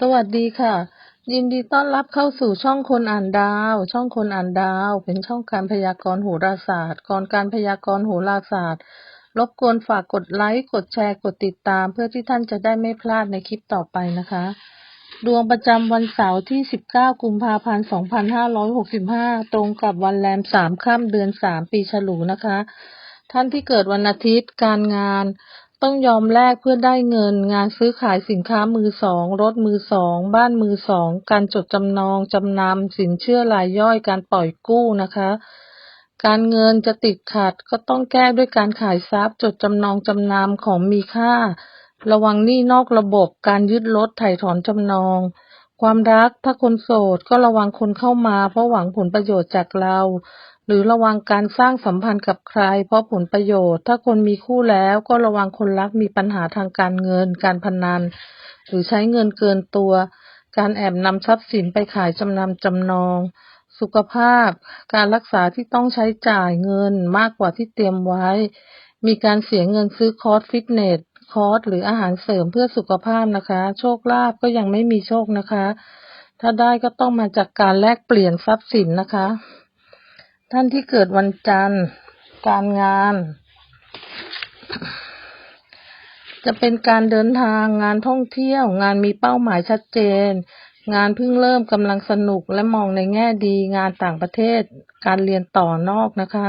สวัสดีค่ะ ยินดีต้อนรับเข้าสู่ช่องคนอ่านดาว ช่องคนอ่านดาว เป็นช่องการพยากรณ์โหราศาสตร์ก่อนการพยากรณ์โหราศาสตร์ รบกวนฝากกดไลค์กดแชร์กดติดตาม เพื่อที่ท่านจะได้ไม่พลาดในคลิปต่อไปนะคะ ดวงประจำวันเสาร์ที่ 19 กุมภาพันธ์ 2565 ตรงกับวันแรม 3 ค่ำเดือน 3 ปีฉลูนะคะ ท่านที่เกิดวันอาทิตย์การงาน ต้องยอมแลกเพื่อได้เงิน งานซื้อขายสินค้ามือสอง รถมือสอง บ้านมือสอง การจดจำนอง จำนำ สินเชื่อรายย่อย การปล่อยกู้นะคะ การเงินจะติดขัดก็ต้องแก้ด้วยการขายทรัพย์ จดจำนอง จำนำ ของมีค่า ระวังหนี้นอกระบบ การยึดรถ ถ่ายถอนจำนอง ความรัก ถ้าคนโสดก็ระวังคนเข้ามา เพราะหวังผลประโยชน์จากเรา หรือระวังการสร้างสัมพันธ์กับใคร เพราะผลประโยชน์ ถ้าคนมีคู่แล้วก็ระวังคนรักมีปัญหาทางการเงิน การพนัน หรือใช้เงินเกินตัว การแอบนำทรัพย์สินไปขายจำนำจำนอง สุขภาพ การรักษาที่ต้องใช้จ่ายเงินมากกว่าที่เตรียมไว้ มีการเสียเงินซื้อคอร์สฟิตเนส คอร์สหรืออาหารเสริมเพื่อสุขภาพนะคะ โชคลาภก็ยังไม่มีโชคนะคะ ถ้าได้ก็ต้องมาจากการแลกเปลี่ยนทรัพย์สินนะคะ ท่านที่เกิดวันจันทร์ การงาน จะเป็นการเดินทางงานท่องเที่ยว งานมีเป้าหมายชัดเจน งานเพิ่งเริ่มกำลังสนุกและมองในแง่ดี งานต่างประเทศ การเรียนต่อนอกนะคะ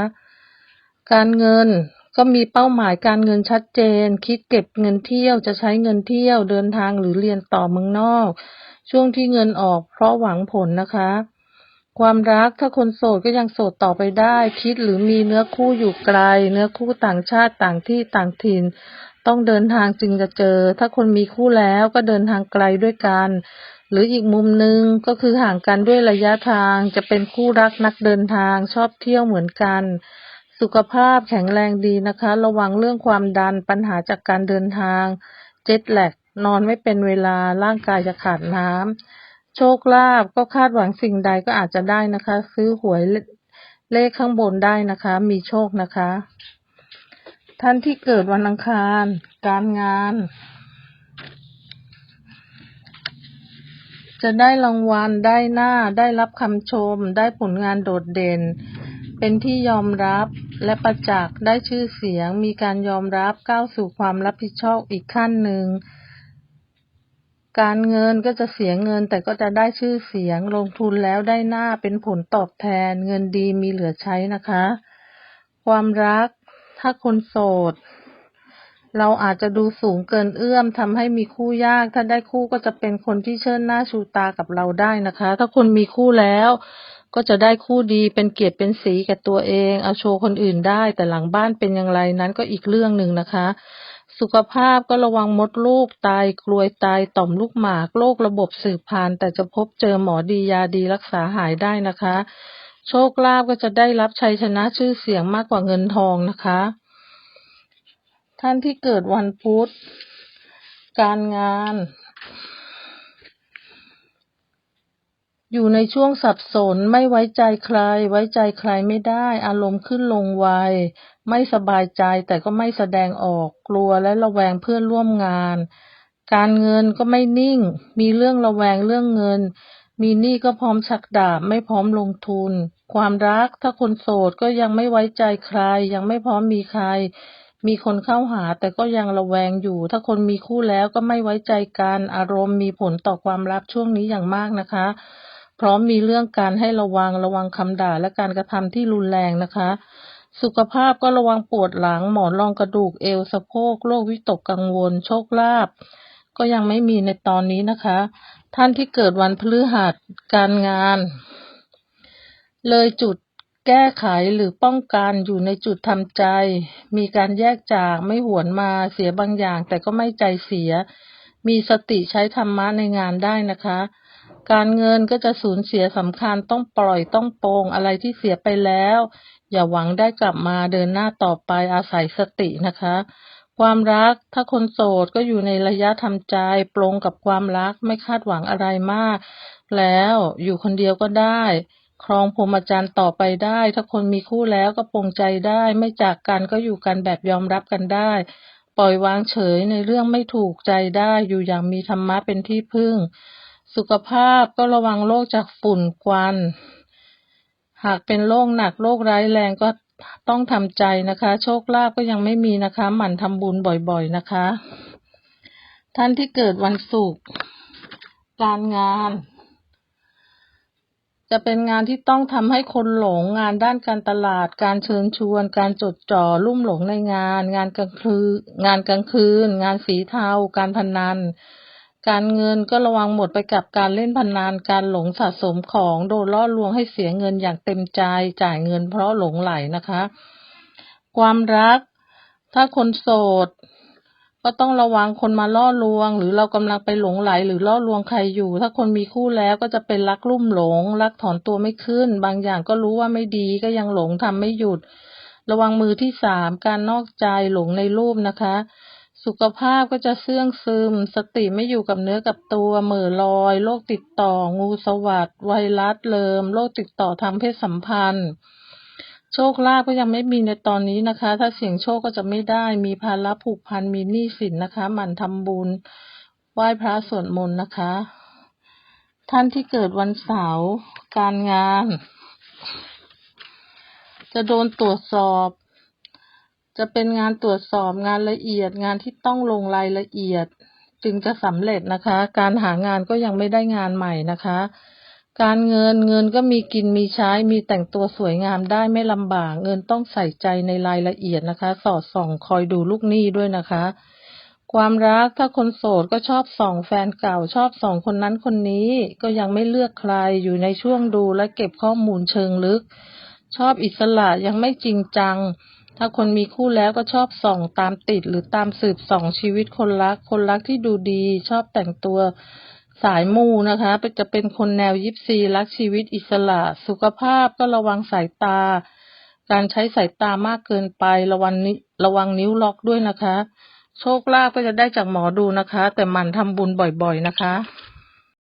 การเงินก็มีเป้าหมายการเงินชัดเจน คิดเก็บเงินเที่ยวจะใช้เงินเที่ยวเดินทางหรือเรียนต่อเมืองนอก ช่วงที่เงินออกเพราะหวังผลนะคะ ความรักถ้าคนโสดก็ยังโสดต่อไปได้ คิดหรือมีเนื้อคู่อยู่ไกล เนื้อคู่ต่างชาติต่างที่ต่างถิ่น ต้องเดินทางจึงจะเจอ ถ้าคนมีคู่แล้วก็เดินทางไกลด้วยกัน หรืออีกมุมหนึ่งก็คือห่างกันด้วยระยะทางจะเป็นคู่รักนักเดินทางชอบเที่ยวเหมือนกัน สุขภาพแข็งแรงดีนะคะ ระวังเรื่องความดันปัญหาจากการเดินทางเจ็ตแลกนอนไม่เป็นเวลาร่างกายจะขาดน้ำ โชคลาภก็คาดหวังสิ่งใดก็อาจจะได้นะคะ ซื้อหวยเลขข้างบนได้นะคะ มีโชคนะคะ ท่านที่เกิดวันอังคาร การงาน จะได้รางวัลได้หน้า ได้รับคำชม ได้ผลงานโดดเด่น เป็นที่ยอมรับและประจักษ์ได้ชื่อเสียง มีการยอมรับก้าวสู่ความรับผิดชอบอีกขั้นหนึ่ง การเงินก็จะเสียเงินแต่ก็จะได้ชื่อเสียงลงทุนแล้วได้หน้าเป็นผลตอบแทน เงินดีมีเหลือใช้นะคะ ความรักถ้าคนโสด เราอาจจะดูสูงเกินเอื้อมทำให้มีคู่ยาก ถ้าได้คู่ก็จะเป็นคนที่เชิดหน้าชูตากับเราได้นะคะ ถ้าคนมีคู่แล้ว ก็จะได้คู่ดีเป็นเกียรติเป็นสีแก่ตัวเอง เอาโชว์คนอื่นได้ แต่หลังบ้านเป็นอย่างไรนั้นก็อีกเรื่องหนึ่งนะคะ สุขภาพก็ระวังมดลูกตายกลวยตายต่อมลูกหมากโรคระบบสืบพันธุ์แต่จะพบเจอหมอดียาดีรักษาหายได้นะคะ โชคลาภก็จะได้รับชัยชนะชื่อเสียงมากกว่าเงินทองนะคะ ท่านที่เกิดวันพุธการงาน อยู่ในช่วงสับสน ไม่ไว้ใจใคร ไว้ใจใครไม่ได้ อารมณ์ขึ้นลงไว ไม่สบายใจแต่ก็ไม่แสดงออก กลัวและระแวงเพื่อนร่วมงาน การเงินก็ไม่นิ่ง มีเรื่องระแวงเรื่องเงิน มีหนี้ก็พร้อมชักดาบ ไม่พร้อมลงทุน ความรัก ถ้าคนโสดก็ยังไม่ไว้ใจใคร ยังไม่พร้อมมีใคร มีคนเข้าหาแต่ก็ยังระแวงอยู่ ถ้าคนมีคู่แล้วก็ไม่ไว้ใจกัน อารมณ์มีผลต่อความรักช่วงนี้อย่างมากนะคะ พร้อมมีเรื่องการให้ระวังระวังคำด่าและการกระทำที่รุนแรงนะคะ สุขภาพก็ระวังปวดหลัง หมอนรองกระดูกเอวสะโพกโรควิตกกังวล โชคลาภก็ยังไม่มีในตอนนี้นะคะ ท่านที่เกิดวันพฤหัสการงาน เลยจุดแก้ไขหรือป้องกันอยู่ในจุดทำใจ มีการแยกจากไม่หวนมาเสียบางอย่าง แต่ก็ไม่ใจเสีย มีสติใช้ธรรมะในงานได้นะคะ การเงินก็จะสูญเสียสำคัญต้องปล่อยต้องโปรงอะไรที่เสียไปแล้ว อย่าหวังได้กลับมาเดินหน้าต่อไปอาศัยสตินะคะ ความรักถ้าคนโสดก็อยู่ในระยะทำใจปรงกับความรักไม่คาดหวังอะไรมาก แล้วอยู่คนเดียวก็ได้ ครองพรหมจรรย์ต่อไปได้ ถ้าคนมีคู่แล้วก็ปรงใจได้ ไม่จากกันก็อยู่กันแบบยอมรับกันได้ ปล่อยวางเฉยในเรื่องไม่ถูกใจได้อยู่อย่างมีธรรมะเป็นที่พึ่ง สุขภาพก็ระวังโรคจากฝุ่นควัน หากเป็นโรคหนักโรคร้ายแรงก็ต้องทำใจนะคะ โชคลาภก็ยังไม่มีนะคะ หมั่นทำบุญบ่อยๆนะคะ ท่านที่เกิดวันศุกร์การงาน จะเป็นงานที่ต้องทำให้คนหลงงานด้านการตลาด การเชิญชวน การจดจ่อลุ่มหลงในงาน งานกลางคืนงานกลางคืน งานสีเทา การพนัน การเงินก็ระวังหมดไปกับการเล่นพนันการหลงสะสมของโดนล่อลวงให้เสียเงินอย่างเต็มใจจ่ายเงินเพราะหลงไหลนะคะ ความรัก ถ้าคนโสด ก็ต้องระวังคนมาล่อลวง หรือเรากำลังไปหลงไหล หรือล่อลวงใครอยู่ ถ้าคนมีคู่แล้วก็จะเป็นรักลุ่มหลง รักถอนตัวไม่ขึ้น บางอย่างก็รู้ว่าไม่ดีก็ยังหลงทำไม่หยุด ระวังมือที่สามการนอกใจหลงในรูปนะคะ สุขภาพก็จะเสื่องซึม สติไม่อยู่กับเนื้อกับตัวเหม่อลอย โรคติดต่อ งูสวัสดไวรัสเลิม โรคติดต่อทางเพศสัมพันธ์ โชคลาภก็ยังไม่มีในตอนนี้นะคะ ถ้าเสี่ยงโชคก็จะไม่ได้ มีภาระผูกพัน มีหนี้สินนะคะ หมั่นทำบุญ ไหว้พระสวดมนต์นะคะ ท่านที่เกิดวันเสาร์ การงาน จะโดนตรวจสอบ จะเป็นงานตรวจสอบงานละเอียด งานที่ต้องลงรายละเอียด จึงจะสำเร็จนะคะ การหางานก็ยังไม่ได้งานใหม่นะคะ การเงินเงินก็มีกินมีใช้ มีแต่งตัวสวยงามได้ไม่ลำบาก เงินต้องใส่ใจในรายละเอียดนะคะ สอดส่องคอยดูลูกหนี้ด้วยนะคะ ความรักถ้าคนโสดก็ชอบส่องแฟนเก่าชอบส่องคนนั้นคนนี้ ก็ยังไม่เลือกใครอยู่ในช่วงดูและเก็บข้อมูลเชิงลึก ชอบอิสระยังไม่จริงจัง ถ้าคนมีคู่แล้วก็ชอบส่องตามติดหรือตามสืบส่องชีวิตคนรัก คนรักที่ดูดี ชอบแต่งตัวสายมูนะคะจะเป็นคนแนวยิปซีรักชีวิตอิสระ สุขภาพก็ระวังสายตา การใช้สายตามากเกินไประวังนิระวังนิ้วล็อกด้วยนะคะ โชคลาภก็จะได้จากหมอดูนะคะ แต่หมันทำบุญบ่อยๆนะคะ